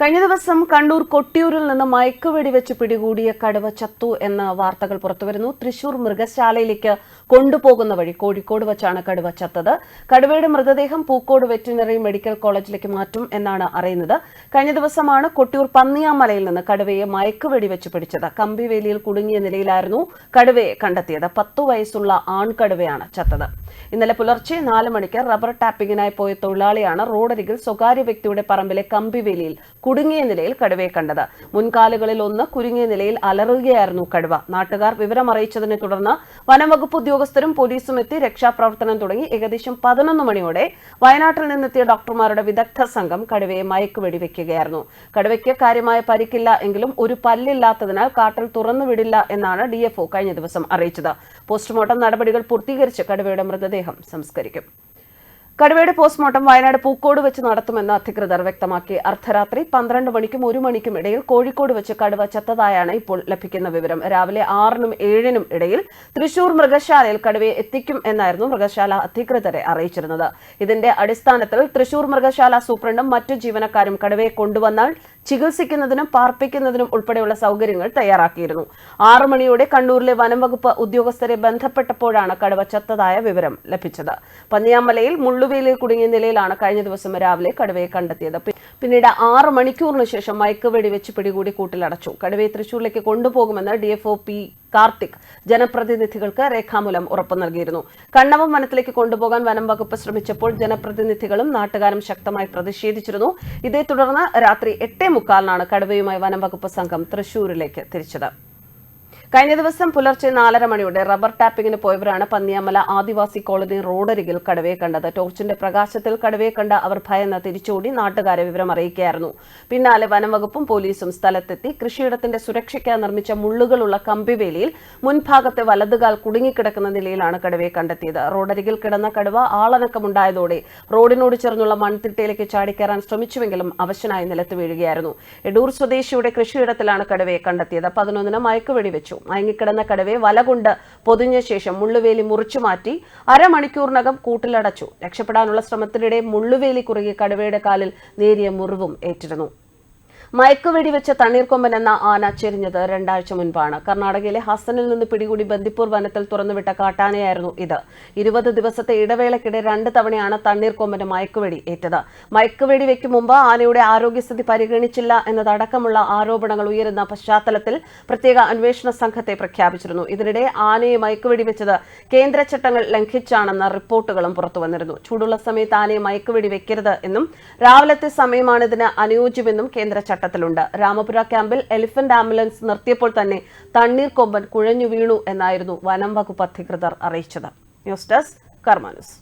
കഴിഞ്ഞ ദിവസം കണ്ണൂർ കൊട്ടിയൂരിൽ നിന്ന് മയക്കുവെടി വെച്ച് പിടികൂടിയ കടുവ ചത്തു എന്ന വാർത്തകൾ പുറത്തുവരുന്നു. തൃശൂർ മൃഗശാലയിലേക്ക് കൊണ്ടുപോകുന്ന വഴി കോഴിക്കോട് വച്ചാണ് കടുവ ചത്തത്. കടുവയുടെ മൃതദേഹം പൂക്കോട് വെറ്റിനറി മെഡിക്കൽ കോളേജിലേക്ക് മാറ്റും എന്നാണ് അറിയുന്നത്. കഴിഞ്ഞ ദിവസമാണ് കൊട്ടിയൂർ പന്നിയാമലയിൽ നിന്ന് കടുവയെ മയക്കുവെടി വെച്ച് പിടിച്ചത്. കമ്പിവേലിയിൽ കുടുങ്ങിയ നിലയിലായിരുന്നു കടുവയെ കണ്ടെത്തിയത്. പത്തു വയസ്സുള്ള ആൺകടുവയാണ് ചത്തത്. ഇന്നലെ പുലർച്ചെ നാല് മണിക്ക് റബ്ബർ ടാപ്പിങ്ങിനായി പോയ തൊഴിലാളിയാണ് റോഡരികിൽ സ്വകാര്യ വ്യക്തിയുടെ പറമ്പിലെ കമ്പിവേലിയിൽ കുടുങ്ങിയ നിലയിൽ കടുവയെ കണ്ടത്. മുൻകാലുകളിൽ ഒന്ന് കുരുങ്ങിയ നിലയിൽ അലറുകയായിരുന്നു കടുവ. നാട്ടുകാർ വിവരം അറിയിച്ചതിനെ തുടർന്ന് വനംവകുപ്പ് ഉദ്യോഗസ്ഥരും പോലീസും എത്തി രക്ഷാപ്രവർത്തനം തുടങ്ങി. ഏകദേശം പതിനൊന്ന് മണിയോടെ വയനാട്ടിൽ നിന്നെത്തിയ ഡോക്ടർമാരുടെ വിദഗ്ധ സംഘം കടുവയെ മയക്കുവെടി വെക്കുകയായിരുന്നു കടുവയ്ക്ക് കാര്യമായ പരിക്കില്ല എങ്കിലും ഒരു പല്ലില്ലാത്തതിനാൽ കാട്ടിൽ തുറന്നു വിടില്ല എന്നാണ് ഡിഎഫ്ഒ കഴിഞ്ഞ ദിവസം അറിയിച്ചത്. പോസ്റ്റ്മോർട്ടം നടപടികൾ പൂർത്തീകരിച്ച് കടുവയുടെ മൃതദേഹം സംസ്കരിക്കും. കടുവയുടെ പോസ്റ്റ്മോർട്ടം വയനാട് പൂക്കോട് വെച്ച് നടത്തുമെന്ന് അധികൃതർ വ്യക്തമാക്കി. അർദ്ധരാത്രി പന്ത്രണ്ട് മണിക്കും ഒരു മണിക്കും ഇടയിൽ കോഴിക്കോട് വെച്ച് കടുവ ചത്തതായാണ് ഇപ്പോൾ ലഭിക്കുന്ന വിവരം. രാവിലെ ആറിനും ഏഴിനും ഇടയിൽ തൃശൂർ മൃഗശാലയിൽ കടുവയെ എത്തിക്കും എന്നായിരുന്നു മൃഗശാല അധികൃതരെ അറിയിച്ചിരുന്നത്. ഇതിന്റെ അടിസ്ഥാനത്തിൽ തൃശൂർ മൃഗശാല സൂപ്രണ്ടും മറ്റു ജീവനക്കാരും കടുവയെ കൊണ്ടുവന്നാൽ ചികിത്സിക്കുന്നതിനും പാർപ്പിക്കുന്നതിനും ഉൾപ്പെടെയുള്ള സൗകര്യങ്ങൾ തയ്യാറാക്കിയിരുന്നു. ആറു മണിയോടെ കണ്ണൂരിലെ വനം വകുപ്പ് ഉദ്യോഗസ്ഥരെ ബന്ധപ്പെട്ടപ്പോഴാണ് കടുവ ചത്തതായ വിവരം ലഭിച്ചത്. പന്നിയാമലയിൽ മുള്ളുവേലിൽ കുടുങ്ങിയ നിലയിലാണ് കഴിഞ്ഞ ദിവസം രാവിലെ കടുവയെ കണ്ടെത്തിയത്. പിന്നീട് ആറ് മണിക്കൂറിന് ശേഷം മയക്കുവെടി വെച്ച് പിടികൂടി കൂട്ടിലടച്ചു. കടുവയെ തൃശൂരിലേക്ക് കൊണ്ടുപോകുമെന്ന് D F O P Karthik ജനപ്രതിനിധികൾക്ക് രേഖാമൂലം ഉറപ്പു നൽകിയിരുന്നു. കണ്ണവം വനത്തിലേക്ക് കൊണ്ടുപോകാൻ വനം വകുപ്പ് ശ്രമിച്ചപ്പോൾ ജനപ്രതിനിധികളും നാട്ടുകാരും ശക്തമായി പ്രതിഷേധിച്ചിരുന്നു. ഇതേ തുടർന്ന് രാത്രി എട്ടേ മുക്കാലിനാണ് കടുവയുമായി വനം വകുപ്പ് സംഘം തൃശൂരിലേക്ക് തിരിച്ചത്. കഴിഞ്ഞ ദിവസം പുലർച്ചെ നാലര മണിയോടെ റബ്ബർ ടാപ്പിംഗിന് പോയവരാണ് പന്നിയമല ആദിവാസി കോളനി റോഡരികിൽ കടുവയെ കണ്ടത്. ടോർച്ചിന്റെ പ്രകാശത്തിൽ കടുവയെ കണ്ട അവർ ഭയന്ന് തിരിച്ചോടി നാട്ടുകാരെ വിവരം അറിയിക്കുകയായിരുന്നു. പിന്നാലെ വനംവകുപ്പും പോലീസും സ്ഥലത്തെത്തി കൃഷിയിടത്തിന്റെ സുരക്ഷയ്ക്കായി നിർമ്മിച്ച മുള്ളുകളുള്ള കമ്പിവേലിയിൽ മുൻഭാഗത്തെ വലതുകാൽ കുടുങ്ങിക്കിടക്കുന്ന നിലയിലാണ് കടുവയെ കണ്ടെത്തിയത്. റോഡരികിൽ കിടന്ന കടുവ ആളനക്കമുണ്ടായതോടെ റോഡിനോട് ചേർന്നുള്ള മൺതിട്ടയിലേക്ക് ചാടിക്കയറാൻ ശ്രമിച്ചുവെങ്കിലും അവശനായി നിലത്ത് വീഴുകയായിരുന്നു. എടൂർ സ്വദേശിയുടെ കൃഷിയിടത്തിലാണ് കടുവയെ കണ്ടെത്തിയത്. പതിനൊന്നിന് മയക്കുവെടി വെച്ചു. മയങ്ങിക്കിടന്ന കടുവയെ വലകൊണ്ട് പൊതിഞ്ഞ ശേഷം മുള്ളുവേലി മുറിച്ചു മാറ്റി അരമണിക്കൂറിനകം കൂട്ടിലടച്ചു. രക്ഷപ്പെടാനുള്ള ശ്രമത്തിനിടെ മുള്ളുവേലി കുറുകി കടുവയുടെ കാലിൽ നേരിയ മുറിവും ഏറ്റിരുന്നു. മയക്കുവെടി വെച്ച തണ്ണീർക്കൊമ്പൻ എന്ന ആന ചെരിഞ്ഞത് രണ്ടാഴ്ച മുൻപാണ്. കർണാടകയിലെ ഹസനിൽ നിന്ന് പിടികൂടി ബന്ദിപ്പൂർ വനത്തിൽ തുറന്നുവിട്ട കാട്ടാനയായിരുന്നു ഇത്. ഇരുപത് ദിവസത്തെ ഇടവേളക്കിടെ രണ്ട് തവണയാണ് തണ്ണീർക്കൊമ്പന് മയക്കുവെടി ഏറ്റത്. മയക്കുവെടി വെക്കും മുമ്പ് ആനയുടെ ആരോഗ്യസ്ഥിതി പരിഗണിച്ചില്ല എന്നതടക്കമുള്ള ആരോപണങ്ങൾ ഉയരുന്ന പശ്ചാത്തലത്തിൽ പ്രത്യേക അന്വേഷണ സംഘത്തെ പ്രഖ്യാപിച്ചിരുന്നു. ഇതിനിടെ ആനയെ മയക്കുവെടി വെച്ചത് കേന്ദ്ര ചട്ടങ്ങൾ ലംഘിച്ചാണെന്ന റിപ്പോർട്ടുകളും പുറത്തുവന്നിരുന്നു ചൂടുള്ള സമയത്ത് ആനയെ മയക്കുവെടി വെക്കരുത് എന്നും രാവിലത്തെ സമയമാണ് ഇതിന് അനുയോജ്യമെന്നും കേന്ദ്ര ചട്ടത്തിലുണ്ട് രാമപുര ക്യാമ്പിൽ എലിഫന്റ് ആംബുലൻസ് നിർത്തിയപ്പോൾ തന്നെ തണ്ണീർ കൊമ്പൻ കുഴഞ്ഞു വീണു എന്നായിരുന്നു വനം വകുപ്പ് അധികൃതർ അറിയിച്ചത്. News desk കർമാനുസ്